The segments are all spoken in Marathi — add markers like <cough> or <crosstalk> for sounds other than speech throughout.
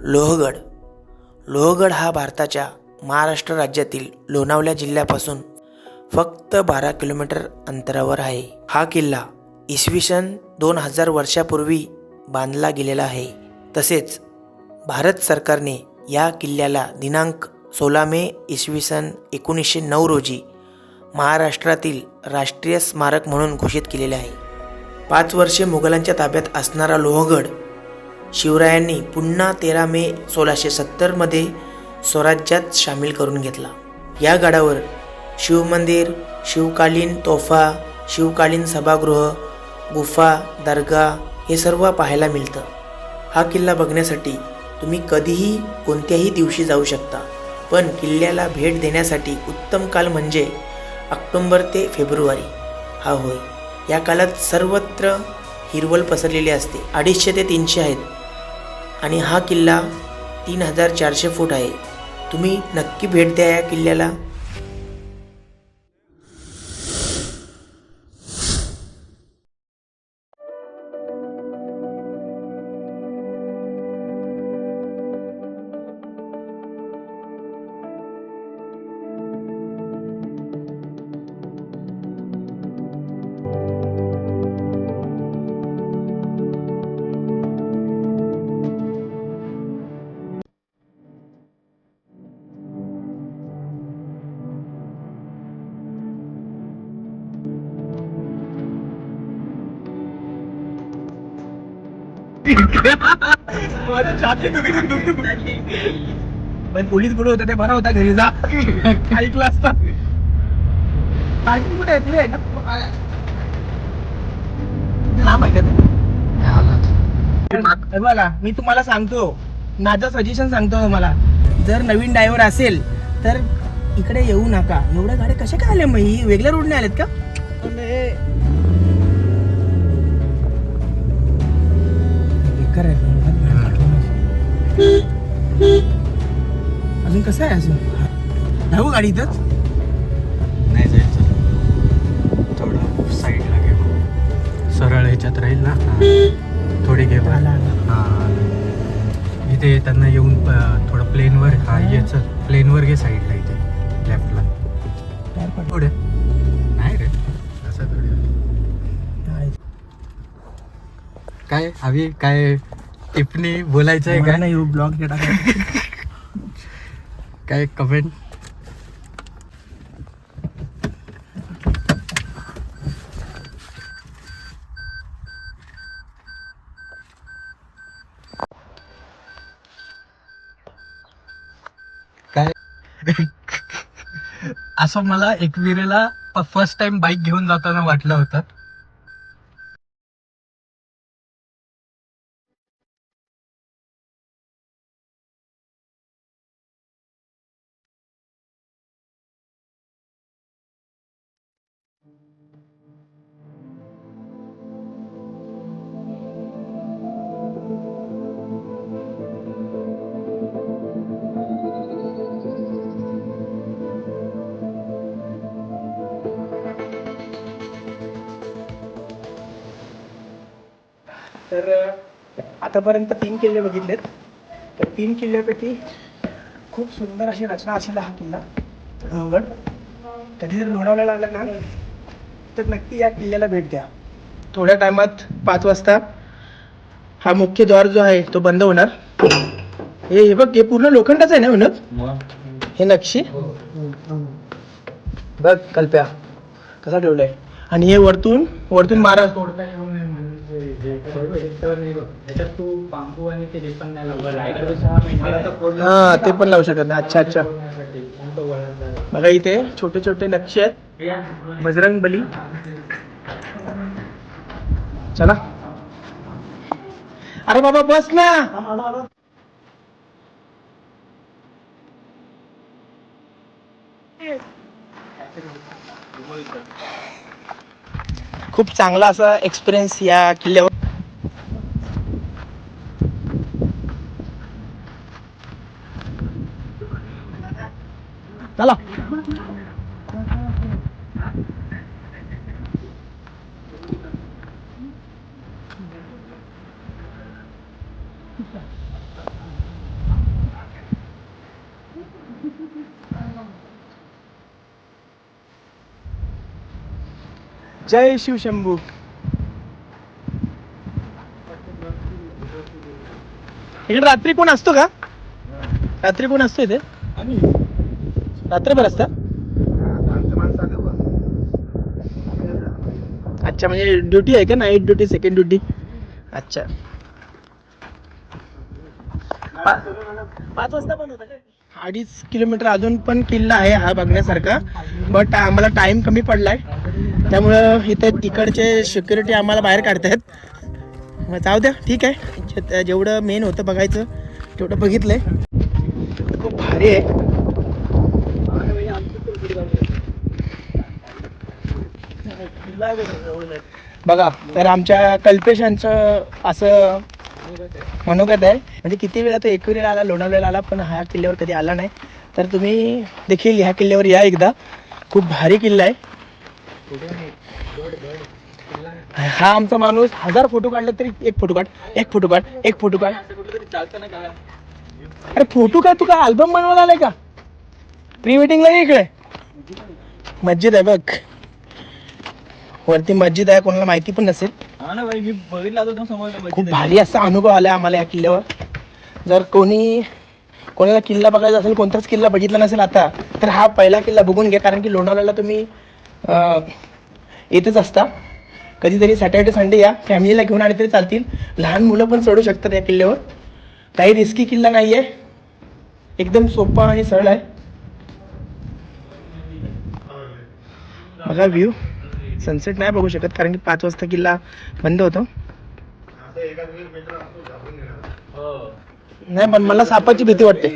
लोहगड. लोहगड हा भारताच्या महाराष्ट्र राज्यातील लोणावल्या जिल्ह्यापासून फक्त बारा किलोमीटर अंतरावर आहे. हा किल्ला इसवी सन दोन हजार वर्षापूर्वी बांधला गेलेला आहे. तसेच भारत सरकारने या किल्ल्याला दिनांक सोळा मे इसवी सन एकोणीसशे नऊ रोजी महाराष्ट्रातील राष्ट्रीय स्मारक म्हणून घोषित केलेले आहे. पाच वर्षे मुघलांच्या ताब्यात असणारा लोहगड शिवरायांनी पुन्हा तेरा मे सोळाशे सत्तरमध्ये स्वराज्यात सामील करून घेतला. या गडावर शिवमंदिर शिवकालीन तोफा शिवकालीन सभागृह गुफा दर्गा हे सर्व पाहायला मिळतं. हा किल्ला बघण्यासाठी तुम्ही कधीही कोणत्याही दिवशी जाऊ शकता. पण किल्ल्याला भेट देण्यासाठी उत्तम काल म्हणजे ऑक्टोंबर ते फेब्रुवारी. हा होय. या काळात सर्वत्र हिरवळ पसरलेली असते. अडीचशे ते तीनशे आहेत. आणि हा किल्ला तीन हजार चारशे फूट आहे. तुम्ही नक्की भेट द्या या किल्ल्याला. पण पोलीस कुठे होता ते बरा होता घरी जा. ऐकला असता. पार्किंग कुठे आहे? बघा मी तुम्हाला सांगतो. माझं सजेशन सांगतो तुम्हाला. जर नवीन ड्रायव्हर असेल तर इकडे येऊ नका. एवढ्या गाड्या कशा काय आल्या मग? ही वेगळ्या रोडने आल्यात का? कसं आहे अजून धावू गाडी इथंच? नाही जायचं. थोडं साईडला घे सरळ ह्याच्यात राहील ना? थोडी घे बरं. आला, आला. हा इथे येताना येऊन थोडं प्लेनवर हा याचं प्लेनवर घे साईडला इथे लेफ्टला. थोडे नाही रे. असं थोडे. काय? हवी काय टिप्पणी बोलायचं आहे काय? नाही ब्लॉग <laughs> टाकायचा काय कमेंट काय? <laughs> असं मला एकविरेला फर्स्ट टाइम बाईक घेऊन जाताना वाटलं होतं. तर आतापर्यंत तीन किल्ले बघितलेत. तर तीन किल्ल्यापैकी खूप सुंदर अशी रचना असेल हा किल्ला लोहगड कधी जर लोणावळ्याला आला ना? तर नक्की या किल्ल्याला भेट द्या. थोड्या टायमात पाच वाजता हा मुख्य द्वार जो आहे तो बंद होणार. हे हे बघ हे पूर्ण लोखंडाचं आहे ना म्हणत हे नक्षी? बघ कल्प्या कसा ठेवलाय. आणि हे वरतून वरतून मारा. हा ते पण लावू शकत नाही. अच्छा अच्छा. बघा इथे छोटे छोटे नक्षे आहेत. बजरंग बली. चला. अरे बाबा बस ना. खूप चांगला असा एक्सपिरियन्स या किल्ल्यावर. जय शिव शंभू इकडे रात्री कोण असतो का? रात्री कोण असतो इथे? रात्रभर असता? अच्छा म्हणजे ड्युटी आहे का? Night duty second duty? अच्छा. पा- पाच वाजता पण होता काय? अडीच किलोमीटर अजून पण किल्ला आहे हा बघण्यासारखा. बट आम्हाला टाइम कमी पडलाय. त्यामुळं इथे तिकडचे सिक्युरिटी आम्हाला बाहेर काढतायत. मग जाऊ द्या ठीक आहे. जे- जेवढं मेन होतं बघायचं तेवढं बघितलंय. खूप भारी आहे. बघा तर आमच्या कल्पेशांचं असं मनोगत आहे. म्हणजे किती वेळा तो एकविरीला आला लोणावळ्याला आला पण ह्या किल्ल्यावर कधी आला नाही. तर तुम्ही देखील ह्या किल्ल्यावर या एकदा. खूप भारी किल्ला आहे. हा आमचा माणूस हजार फोटो काढले तरी एक फोटो काढ एक फोटो काढ एक फोटो काढ. अरे फोटो काय? तू काय अल्बम बनवायला आलाय का? प्री वेडिंगला इकडे. मस्जिद आहे बघ. वरती मस्जिद आहे कोणाला माहिती पण नसेल. हा ना भाई मी बघितला होता समोर खूप भारी असा अनुभव आला आम्हाला या किल्ल्यावर. जर कोणी कोणाला किल्ला बघायचा असेल कोणताच किल्ला बघितला नसेल आता तर हा पहिला किल्ला बघून घ्या कारण की लोणावळ्याला तुम्ही येतच असता. कधीतरी सॅटर्डे संडे या फॅमिलीला घेऊन आले तरी चालतील. लहान मुलं पण चढू शकतात या किल्ल्यावर. काही रिस्की किल्ला नाही आहे एकदम सोपा आणि सरळ आहे. बघा व्ह्यू सनसेट नाही बघू शकत कारण की पाच वाजता किल्ला बंद होतो. नाही पण मला सापाची भीती वाटते.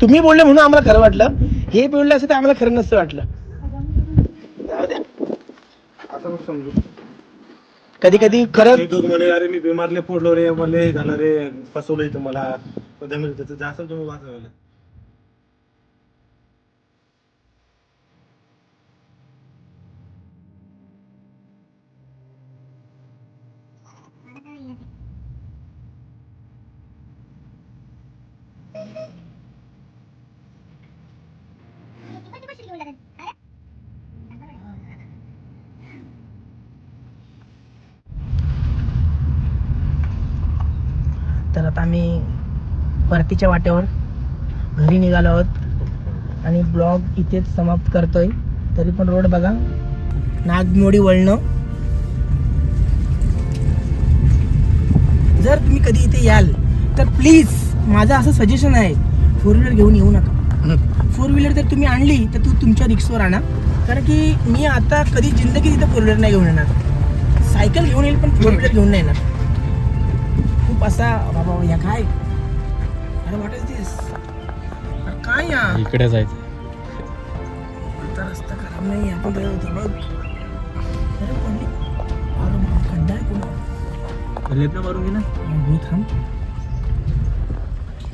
तुम्ही बोलले म्हणून आम्हाला खरं वाटलं. हे बोलले असं तर आम्हाला खरं नसतं वाटलं. कधी कधी खरंच म्हणे अरे मी बिमारले फोडलो रे मला झालं रे फसवलंय तुम्हाला. उद्या जास्त तुम्ही वाचवलं तर आता आम्ही परतीच्या वाटेवर घरी निघालो आहोत. आणि ब्लॉग इथेच समाप्त करतोय. तरी पण रोड बघा. नागमोडी वळणं. जर तुम्ही कधी इथे याल तर प्लीज माझं असं सजेशन आहे फोर व्हीलर घेऊन येऊ नका. फोर व्हीलर जर तुम्ही आणली तर तू तुमच्या रिक्सवर आणा. कारण की मी आता कधी जिंदगी तिथे फोर व्हीलर नाही घेऊन येणार. सायकल घेऊन येईल पण फोर व्हीलर घेऊन नाही येणार. खूप असा बाबा या काय? अरे वाट इज दिस काय या? इकडे जायचं. आता रस्ता खराब नाही आपण बघ. अरे पडली अरे खड्डा आहे पुढं लेपना मारून घे ना. थांब.